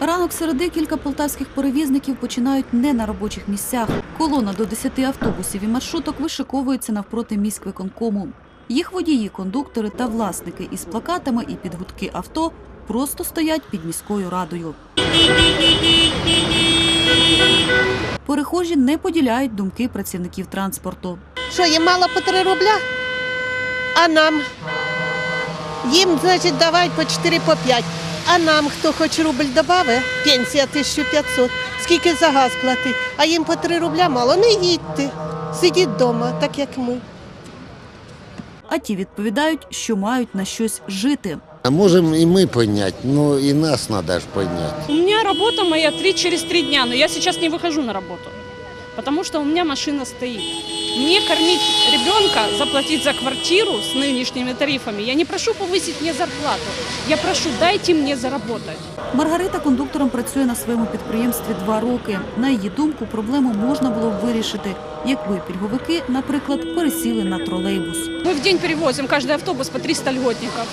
Ранок середи кілька полтавських перевізників починають не на робочих місцях. Колона до 10 автобусів і маршруток вишиковується навпроти міськвиконкому. Їх водії, кондуктори та власники із плакатами і під гудки авто просто стоять під міською радою. Перехожі не поділяють думки працівників транспорту. Що, їм мало по 3 рубля? А нам? Їм, значить, давай по 4 по 5. А нам, хто хоч рубль добавить, пенсія 1500. Скільки за газ платить? А їм по 3 рубля мало. Не їдьте. Сидіть вдома, так як ми. А ті відповідають, що мають на щось жити. А можем и мы понять, но и нас надо ж понять. У меня работа моя три через три дня, но я сейчас не выхожу на работу, потому что у меня машина стоит. Мне кормить ребенка, заплатить за квартиру с нынешними тарифами, я не прошу повысить мне зарплату, я прошу дайте мне заработать. Маргарита кондуктором працює на своєму підприємстві два роки. На її думку, проблему можна було б вирішити, якби пільговики, наприклад, пересіли на тролейбус. Мы в день перевозим каждый автобус по 300 льготников.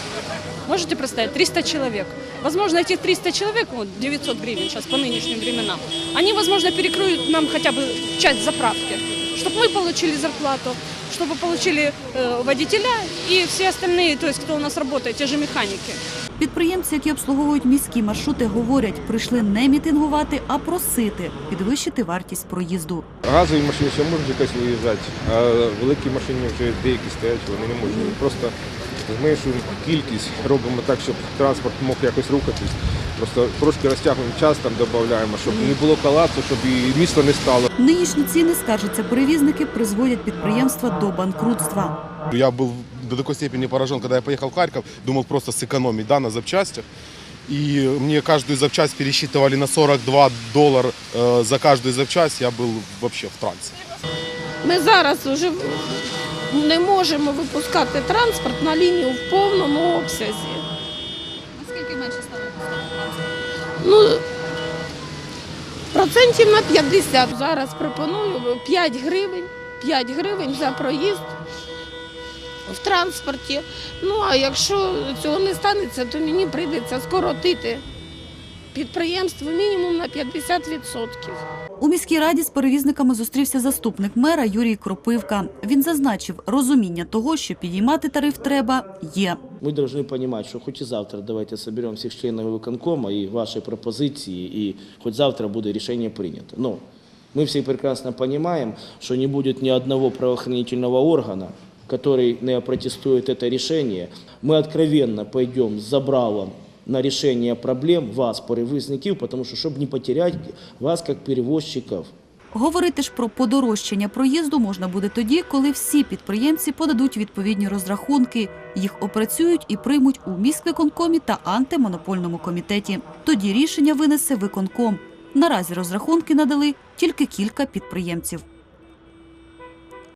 Можете представить? 300 человек. Возможно, этих 300 человек, вот 900 гривен сейчас по нынешним временам, они, возможно, перекроют нам хотя бы часть заправки, чтобы мы получили зарплату, чтобы получили э, водителя и все остальные, то есть кто у нас работает, те же механики. Підприємці, які обслуговують міські маршрути, говорять, прийшли не мітингувати, а просити підвищити вартість проїзду. Газові машини ще можуть якось виїжджати, а великі машини вже деякі стоять, вони не можуть. Просто зменшуємо кількість, робимо так, щоб транспорт мог якось рухатись. Просто трошки розтягуємо час, там додаємо, щоб не було колапсу, щоб і місто не стало. Нинішні ціни, скаржаться перевізники, призводять підприємства до банкрутства. Я был до такой степени поражен, когда я поехал в Харьков, думал просто сэкономить да, на запчастях. И мне каждую запчасть пересчитывали на 42 доллара э, за каждую запчасть. Я был вообще в трансе. Ми зараз вже не можемо випускати транспорт на лінію в повному обсязі. Наскільки менше стане Ну, процентів на 50. Зараз пропоную 5 гривень, 5 гривень за проїзд в транспорті. Ну, а якщо цього не станеться, то мені прийдеться скоротити підприємство мінімум на 50%. У міській раді з перевізниками зустрівся заступник мера Юрій Кропивка. Він зазначив, розуміння того, що підіймати тариф треба, є. Мы должны понимать, что хоть и завтра давайте соберем всех членов виконкома и ваши пропозиции, и хоть завтра будет решение принято. Но мы все прекрасно понимаем, что не будет ни одного правоохранительного органа, который не опротестует это решение. Мы откровенно пойдем с забралом на решение проблем вас, перевозників, потому что, чтобы не потерять вас как перевозчиков. Говорити ж про подорожчання проїзду можна буде тоді, коли всі підприємці подадуть відповідні розрахунки, їх опрацюють і приймуть у міськвиконкомі та антимонопольному комітеті. Тоді рішення винесе виконком. Наразі розрахунки надали тільки кілька підприємців.